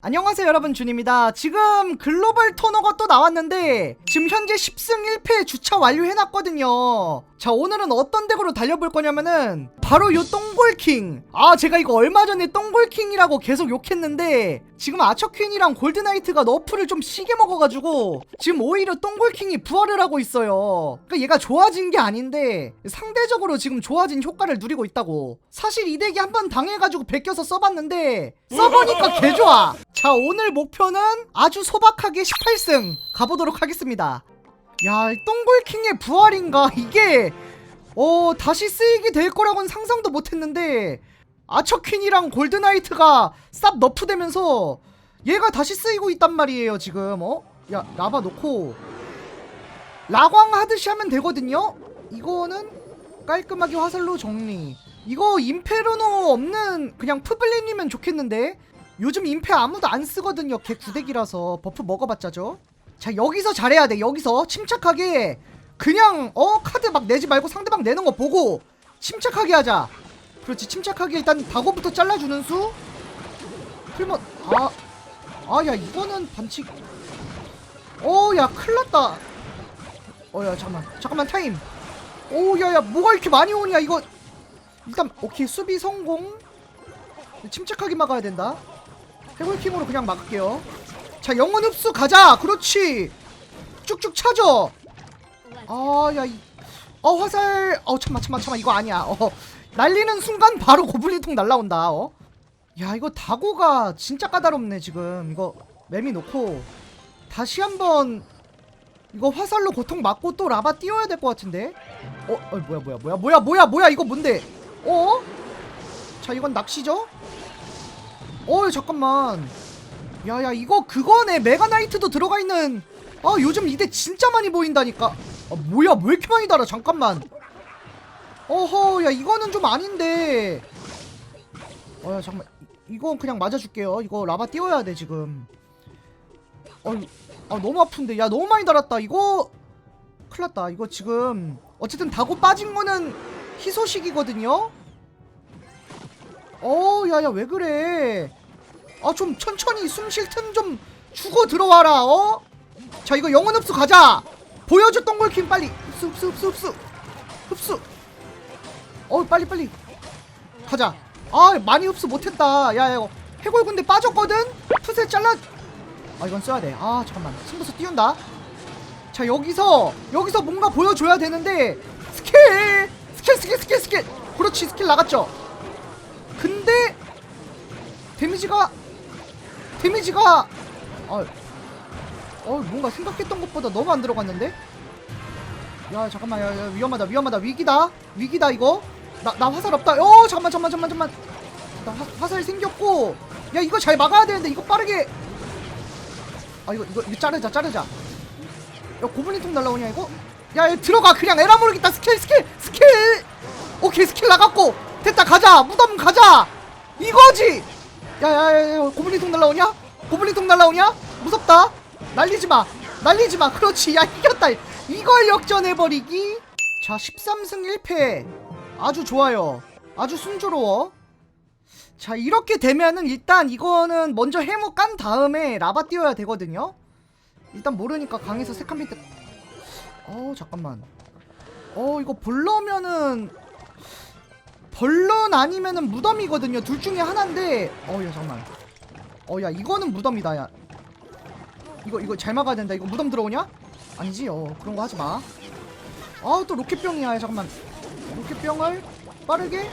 안녕하세요 여러분. 준입니다. 지금 글로벌 토너가 또 나왔는데 지금 현재 10승 1패 주차 완료해놨거든요. 자 오늘은 어떤 덱으로 달려볼 거냐면은 바로 요 똥골킹. 아 제가 이거 얼마 전에 똥골킹이라고 계속 욕했는데 지금 아처퀸이랑 골드나이트가 너프를 좀 시게 먹어가지고 지금 오히려 똥골킹이 부활을 하고 있어요. 그러니까 얘가 좋아진 게 아닌데 상대적으로 지금 좋아진 효과를 누리고 있다고. 사실 이 덱이 한 번 당해가지고 베껴서 써봤는데 써보니까 개좋아. 자 오늘 목표는 아주 소박하게 18승 가보도록 하겠습니다. 야, 이 똥골킹의 부활인가? 이게, 어, 다시 쓰이게 될 거라고는 상상도 못 했는데, 아처퀸이랑 골드나이트가 쌉 너프되면서, 얘가 다시 쓰이고 있단 말이에요, 지금, 어? 야, 라바 놓고, 라광 하듯이 하면 되거든요? 이거는 깔끔하게 화살로 정리. 이거 임페르노 없는 그냥 푸블린이면 좋겠는데? 요즘 임페 아무도 안 쓰거든요, 걔 구덱이라서. 버프 먹어봤자죠? 자 여기서 잘해야 돼 여기서 침착하게 그냥 어 카드 막 내지 말고 상대방 내는 거 보고 침착하게 하자 그렇지. 침착하게 일단 다고부터 잘라주는 수. 풀면 아아 야 이거는 반칙. 어야 큰일났다. 어 야 잠깐만. 잠깐만 타임. 오야야 뭐가 이렇게 많이 오냐 이거. 일단 오케이. 수비 성공. 침착하게 막아야 된다. 해골킹으로 그냥 막을게요. 자 영혼 흡수 가자. 그렇지. 쭉쭉 차죠. 아야 이... 어 화살. 어 잠만 잠만 잠만. 이거 아니야. 어 날리는 순간 바로 고블린통 날라온다 어 야 이거 다고가 진짜 까다롭네 지금. 이거 매미 놓고 다시 한번 이거 화살로 고통 맞고 또 라바 띄워야 될 것 같은데? 어, 어 뭐야 뭐야 뭐야 뭐야 뭐야 뭐야 이거 뭔데? 어? 자 이건 낚시죠? 어 잠깐만. 야야 이거 그거네. 메가나이트도 들어가 있는. 아 요즘 이대 진짜 많이 보인다니까. 아 뭐야 왜 이렇게 많이 달아? 잠깐만 어허 야 이거는 좀 아닌데. 어야 잠깐만. 이- 이건 그냥 맞아줄게요. 이거 라바 띄워야 돼 지금. 어이 아 너무 아픈데. 야 너무 많이 달았다. 이거 큰일났다. 이거 지금 어쨌든 다고 빠진 거는 희소식이거든요? 어 야야 왜 그래? 아 좀 천천히 숨 쉴 틈 좀 주고 들어와라 어? 자 이거 영혼 흡수 가자! 보여줘 똥골킹 빨리. 흡수 흡수 흡수 흡수. 흡수 어 빨리 빨리. 가자. 아 많이 흡수 못했다. 야 이거 해골 군대 빠졌거든? 푸세 잘라. 아 이건 써야 돼아 잠깐만. 승부수 띄운다. 자 여기서 여기서 뭔가 보여줘야 되는데 스킬! 스킬 스킬 스킬 스킬! 그렇지 스킬 나갔죠? 근데 데미지가 데미지가 어, 어 뭔가 생각했던 것보다 너무 안 들어갔는데? 야 잠깐만. 야, 야 위험하다 위험하다. 위기다. 위기다 이거 나 나 화살 없다. 어 잠깐만 잠깐만 잠깐만 잠깐만. 나 화, 화살 생겼고. 야 이거 잘 막아야 되는데 이거 빠르게. 아 이거 이거 이거 자르자 자르자. 야 고블린통 날라오냐 이거? 야, 야 들어가. 그냥 에라 모르겠다. 스킬 스킬 스킬. 오케이 스킬 나갔고. 됐다 가자. 무덤 가자. 이거지. 야야 야 고블린통 날라오냐? 고블린통 날라오냐? 무섭다. 날리지 마. 날리지 마. 그렇지. 야 이겼다. 이걸 역전해버리기. 자 13승 1패 아주 좋아요. 아주 순조로워. 자 이렇게 되면은 일단 이거는 먼저 해무 깐 다음에 라바 띄워야 되거든요. 일단 모르니까 강에서 세칸 밑에 어 잠깐만. 어 이거 볼러면은 벌런 아니면은 무덤이거든요. 둘 중에 하나인데. 어야 잠깐만. 어 야 이거는 무덤이다 야. 이거 이거 잘 막아야 된다. 이거 무덤 들어오냐? 아니지? 어 그런 거 하지 마. 아 또 로켓병이야. 야, 잠깐만 로켓병을 빠르게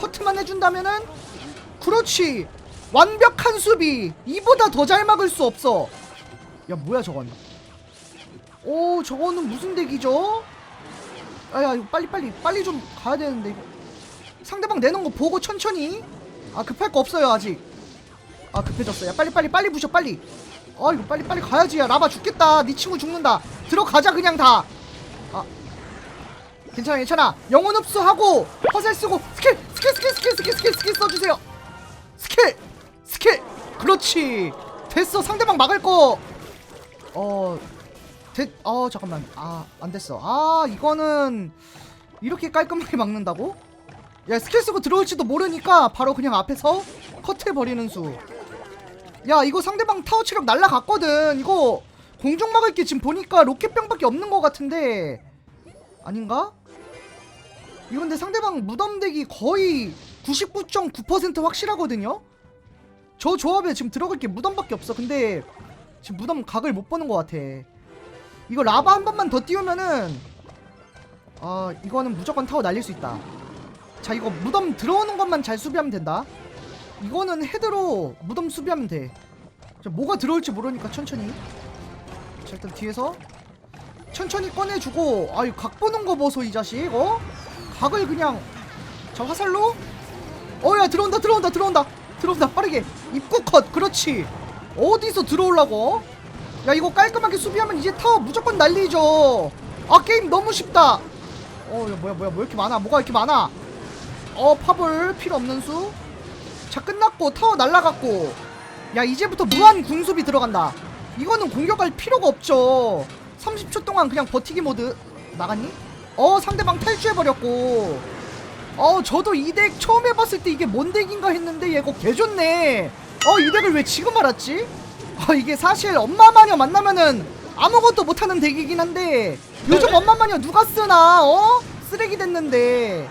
커트만 해준다면은 그렇지. 완벽한 수비. 이보다 더 잘 막을 수 없어. 야 뭐야 저건? 오 저거는 무슨 덱이죠? 아야 이거 빨리 빨리 빨리 좀 가야 되는데. 상대방 내는 거 보고 천천히. 아 급할 거 없어요 아직. 아 급해졌어 야 빨리 빨리 빨리 부셔 빨리. 아 이거 빨리 빨리 가야지. 야 라바 죽겠다. 네 친구 죽는다. 들어가자 그냥 다아 괜찮아 괜찮아. 영혼 흡수하고 화살 쓰고 스킬 스킬 스킬 스킬 스킬 스킬 스킬 써주세요. 스킬 스킬. 그렇지. 됐어. 상대방 막을 거어 됐, 어 잠깐만. 아 안됐어. 아 이거는 이렇게 깔끔하게 막는다고? 야 스킬 쓰고 들어올지도 모르니까 바로 그냥 앞에서 컷해버리는 수. 야 이거 상대방 타워 체력 날라갔거든. 이거 공중 막을 게 지금 보니까 로켓병밖에 없는 것 같은데. 아닌가? 이거 근데 상대방 무덤덱이 거의 99.9% 확실하거든요? 저 조합에 지금 들어갈 게 무덤밖에 없어. 근데 지금 무덤 각을 못 보는 것 같아. 이거 라바 한 번만 더 띄우면은 아 이거는 무조건 타워 날릴 수 있다. 자 이거 무덤 들어오는 것만 잘 수비하면 된다. 이거는 헤드로 무덤 수비하면 돼. 자, 뭐가 들어올지 모르니까 천천히. 자 일단 뒤에서 천천히 꺼내주고 아유 각 보는 거 보소 이 자식 어? 각을 그냥 자 화살로? 어야 들어온다 들어온다 들어온다. 들어온다 빠르게. 입구 컷 그렇지. 어디서 들어올라고? 야 이거 깔끔하게 수비하면 이제 타워 무조건 날리죠. 아 게임 너무 쉽다. 어 야 뭐야 뭐야 뭐 이렇게 많아? 뭐가 이렇게 많아? 어 파벌 필요 없는 수자 끝났고 타워 날라갔고. 야 이제부터 무한 궁수비 들어간다. 이거는 공격할 필요가 없죠. 30초 동안 그냥 버티기 모드. 나갔니? 어 상대방 탈주해버렸고 어 저도 이 덱 처음 해봤을 때 이게 뭔 덱인가 했는데 얘거 개좋네 어 이 덱을 왜 지금 알았지? 어 이게 사실 엄마 마녀 만나면은 아무것도 못하는 덱이긴 한데 요즘 엄마 마녀 누가 쓰나 어? 쓰레기 됐는데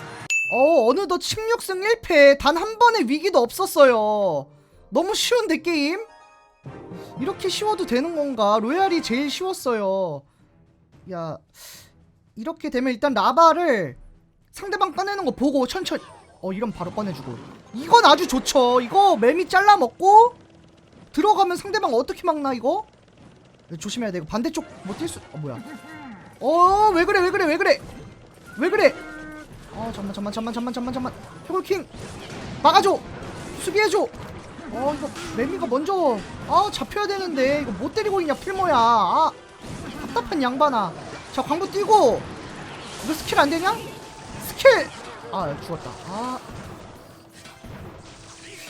어 어느덧 16승 1패 단 한 번의 위기도 없었어요 너무 쉬운데 게임? 이렇게 쉬워도 되는 건가? 로얄이 제일 쉬웠어요 야 이렇게 되면 일단 라바를 상대방 꺼내는 거 보고 천천히. 어 이런 바로 꺼내주고. 이건 아주 좋죠. 이거 매미 잘라 먹고 들어가면 상대방 어떻게 막나 이거? 네, 조심해야 돼. 이거 반대쪽 못뛸 수.. 어 뭐야. 어 왜 그래 왜 그래 왜 그래? 왜 그래? 어 잠만 잠만 잠만 잠만 잠만 잠만. 해골킹. 막아줘. 수비해줘. 어 이거 매미가 먼저 아 잡혀야 되는데. 이거 못 때리고 있냐 필모야. 아 답답한 양반아 자 광부 뛰고. 이거 스킬 안 되냐? 스킬! 아 죽었다. 아.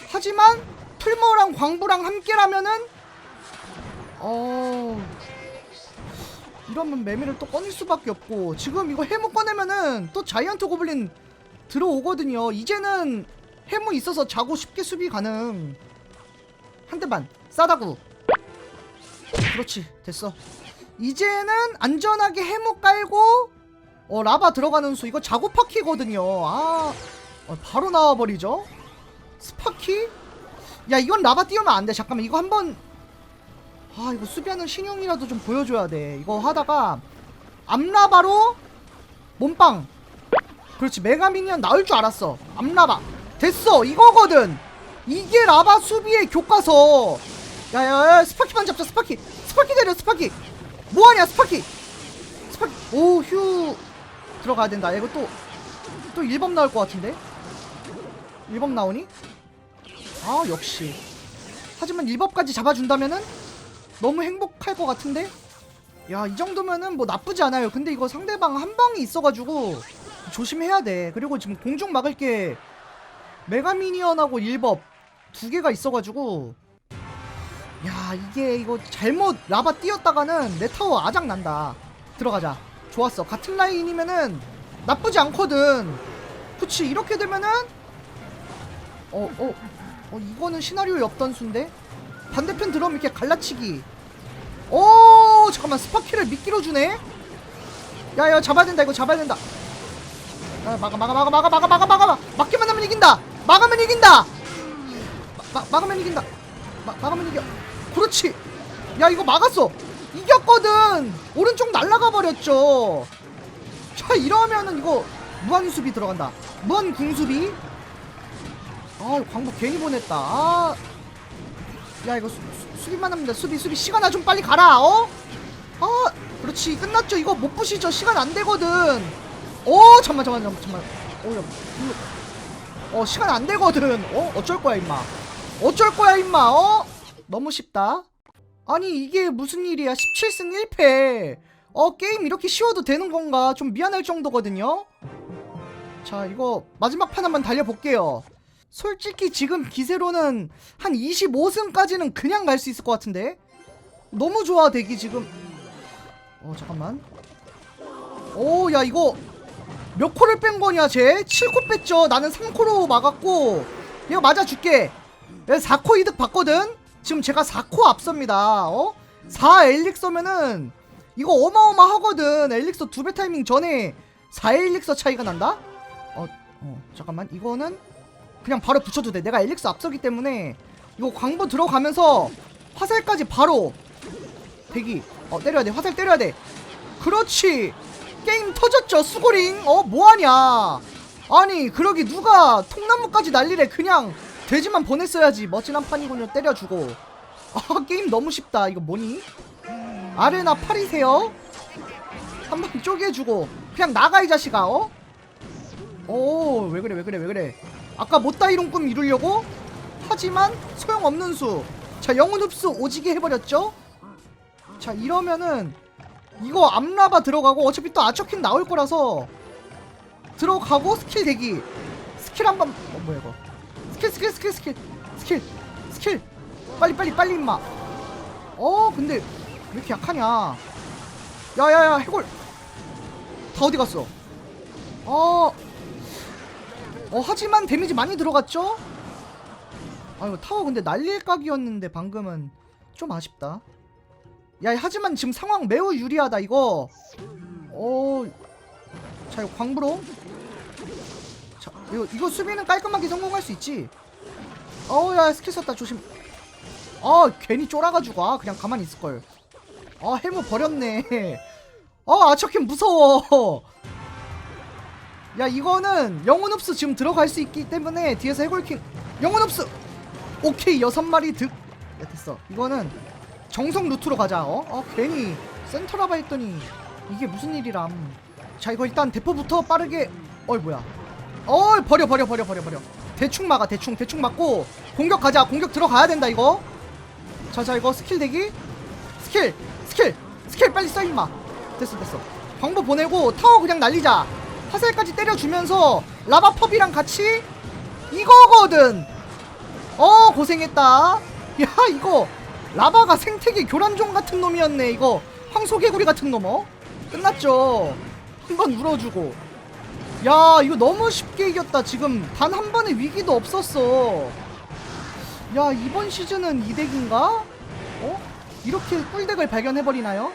하지만 풀모랑 광부랑 함께라면은 어. 이러면 매미를 또 꺼낼 수밖에 없고 지금 이거 해무 꺼내면은 또 자이언트 고블린 들어오거든요. 이제는 해무 있어서 자고 쉽게 수비 가능. 한 대만. 싸다구. 그렇지 됐어 이제는 안전하게 해무 깔고 어 라바 들어가는 수 이거 자고파키거든요. 아 어, 바로 나와버리죠? 스파키? 야 이건 라바 띄우면 안돼. 잠깐만 이거 한번. 아 이거 수비하는 신용이라도 좀 보여줘야 돼. 이거 하다가 암라바로 몸빵. 그렇지 메가미니언 나올 줄 알았어. 암라바. 됐어 이거거든. 이게 라바 수비의 교과서. 야야야 스파키만 잡자 스파키. 스파키 내려 스파키 뭐하냐 스파키! 스파키 오휴! 들어가야 된다. 이거 또또 1범 나올 것 같은데? 1범 나오니? 아 역시. 하지만 1법까지 잡아준다면은 너무 행복할 것 같은데? 야 이 정도면은 뭐 나쁘지 않아요. 근데 이거 상대방 한 방이 있어가지고 조심해야 돼. 그리고 지금 공중 막을 게 메가미니언하고 1법 두 개가 있어가지고 야 이게 이거 잘못 라바 띄었다가는 내 타워 아작 난다. 들어가자. 좋았어. 같은 라인이면은 나쁘지 않거든. 그치 이렇게 되면은 어어 어, 어, 이거는 시나리오에 없던 수인데? 반대편 들어오면 이렇게 갈라치기. 오 잠깐만. 스파키를 미끼로 주네? 야야 잡아야 된다. 이거 잡아야 된다. 야, 막아 막아 막아 막아 막아 막아 막아. 막기만 하면 이긴다. 막으면 이긴다. 마, 막으면 이긴다. 마, 막으면 이겨 그렇지. 야 이거 막았어. 이겼거든. 오른쪽 날라가 버렸죠. 자 이러면은 이거 무한 수비 들어간다. 무한 궁수비. 아 광고 괜히 보냈다. 아. 야 이거 수, 수, 수비만 돼. 수비 수비. 시간아 좀 빨리 가라 어? 아 그렇지. 끝났죠. 이거 못 부시죠. 시간 안 되거든. 어 잠만 잠만 잠만 잠만. 어야 어 시간 안 되거든. 어 어쩔 거야 임마. 어쩔 거야 임마 어 너무 쉽다. 아니 이게 무슨 일이야? 17승 1패. 어 게임 이렇게 쉬워도 되는 건가? 좀 미안할 정도거든요. 자 이거 마지막 판 한번 달려볼게요. 솔직히 지금 기세로는 한 25승까지는 그냥 갈 수 있을 것 같은데? 너무 좋아 대기 지금. 어 잠깐만. 오 야 이거 몇 코를 뺀 거냐 쟤? 7코 뺐죠. 나는 3코로 막았고. 이거 맞아줄게. 4코 이득 봤거든 지금 제가 4코 앞섭니다. 어? 4 엘릭서면은 이거 어마어마하거든. 엘릭서 두 배 타이밍 전에 4 엘릭서 차이가 난다? 어, 어 잠깐만. 이거는 그냥 바로 붙여도 돼. 내가 엘릭서 앞서기 때문에 이거 광부 들어가면서 화살까지 바로 대기. 어 때려야 돼. 화살 때려야 돼. 그렇지. 게임 터졌죠 수고링. 어 뭐하냐? 아니 그러기 누가 통나무까지 난리래 그냥 돼지만 보냈어야지 멋진 한 판이군요 때려주고. 아 게임 너무 쉽다. 이거 뭐니? 아레나 8이세요? 한번 쪼개주고. 그냥 나가 이 자식아 어? 오 왜 그래 왜 그래 왜 그래. 아까 못다이롱 꿈 이루려고? 하지만 소용없는 수 자 영혼 흡수 오지게 해버렸죠? 자 이러면은 이거 암라바 들어가고 어차피 또 아처킨 나올 거라서 들어가고 스킬 대기. 스킬 한번 어 뭐야 이거 스킬 스킬 스킬 스킬 스킬 스킬 빨리 빨리 빨리 임마 어 근데 왜 이렇게 약하냐 야야야 해골 다 어디 갔어 어 어, 하지만 데미지 많이 들어갔죠? 아, 이거 타워 근데 날릴 각이었는데 방금은 좀 아쉽다. 야, 하지만 지금 상황 매우 유리하다, 이거. 어, 자, 이거 광부로. 자, 이거, 이거 수비는 깔끔하게 성공할 수 있지. 어우, 야, 스킬 썼다, 조심. 아, 괜히 쫄아가지고, 아, 그냥 가만히 있을걸. 아, 해무 버렸네. 아, 아처킨 무서워. 야 이거는 영혼 흡수 지금 들어갈 수 있기 때문에 뒤에서 해골킹 영혼 흡수 오케이 여섯 마리 득 야, 됐어 이거는 정성 루트로 가자 어? 어 괜히 센터라바 했더니 이게 무슨 일이람 자 이거 일단 대포부터 빠르게 어이 뭐야 어 버려 버려 버려 버려 버려. 대충 막아 대충 대충 막고. 공격 가자 공격 들어가야 된다 이거. 자자 이거 스킬 대기. 스킬 스킬 스킬 빨리 써 임마. 됐어 됐어. 광부 보내고 타워 그냥 날리자. 화살까지 때려주면서 라바 펍이랑 같이 이거거든. 어 고생했다. 야 이거 라바가 생태계 교란종 같은 놈이었네 이거. 황소개구리 같은 놈 어? 끝났죠. 한번 울어주고 야 이거 너무 쉽게 이겼다 지금 단 한 번의 위기도 없었어 야 이번 시즌은 이 덱인가? 어? 이렇게 꿀덱을 발견해버리나요?